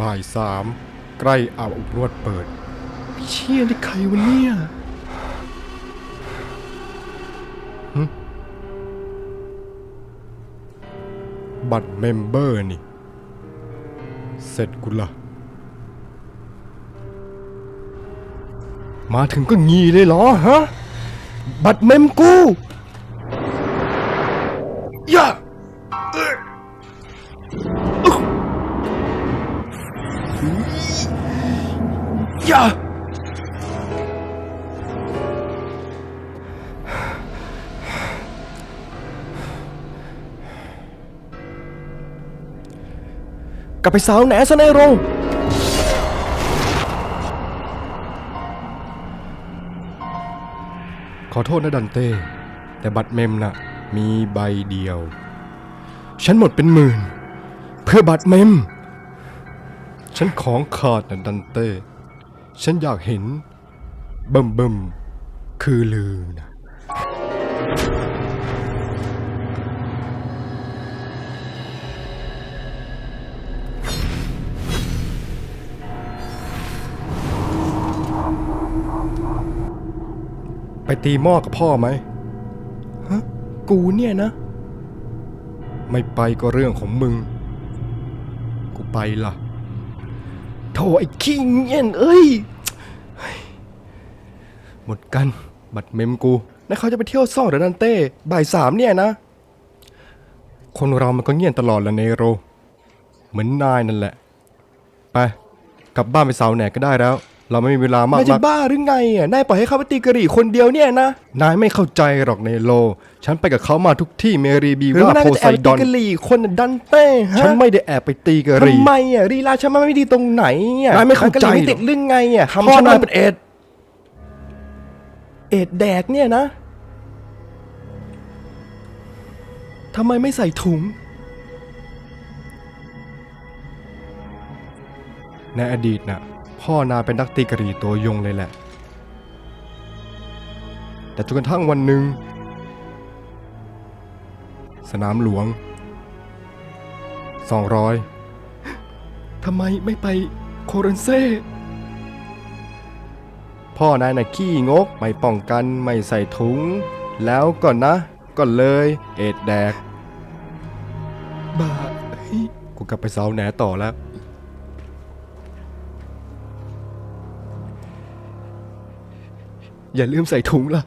บ่ายสามใกล้อาบอบนวดเปิด เชี่ยนี่ใครวะเนี่ยหึบัตรเมมเบอร์นี่ เสร็จกูละมาถึงก็งีเลยเหรอฮะ บัตรเมมกูอย่า อย่ากลับไปสาวแหนซะในโรงขอโทษนะดันเต้ แต่บัตรเมมน่ะ มีใบเดียว ฉันหมดเป็นหมื่น เพื่อบัตรเมม ฉันของขาดนะดันเต้ ฉันอยากเห็นเบิ่มเบิ่มคือลือนะไปตีหม้อกับพ่อไหมฮะ กูเนี่ยนะ ไม่ไปก็เรื่องของมึง กูไปล่ะ โถไอ้ขี้เงี้ยนเอ้ย หมดกัน บัตรเมมกูแล้วเขาจะไปเที่ยวซ่องเดนันเต้ บ่ายสามเนี่ยนะ คนเรามันก็เงียนตลอดละเนโร เหมือนนายนั่นแหละ ไป กลับบ้านไปเสาแหนกก็ได้แล้ว เราไม่มีเวลามากนายจะนัก บ้าหรือไงอะ นายปล่อยให้เขาไปตีกะหรี่คนเดียวเนี่ยนะนายไม่เข้าใจหรอกเนโล ฉันไปกับเขามาทุกที่เมรีบีหรือว่าว่านายโพก็จะไซแอบไปดตีอน กะหรี่คนน่ะดันเต้ฮะฉันไม่ได้แอบไปตีกะหรี่ ทำไมอะรีลาฉันมันไม่ดีตรงไหนอะนายไม่เข้าใจกะหรี่ไม่ติดเรื่องไงอะทำฉันนายเป็นเอดเอ็ดแดกเนี่ยนะทำไมไม่ใส่ถุง ในอดีตน่ะ พ่อนายเป็นนักตีกะหรี่ตัวยงเลยแหละ แต่จนกระทั่งวันหนึ่ง สนามหลวง 200ทำไมไม่ไปโคเรนเซ่พ่อนายน่ะขี้งก ไม่ป้องกันไม่ใส่ถุง แล้วก่อนนะ ก็เลยเอ็ดแดก บ้าเฮ้ยกูกลับไปเสาแหนต่อแล้ว อย่าลืมใส่ถุงล่ะ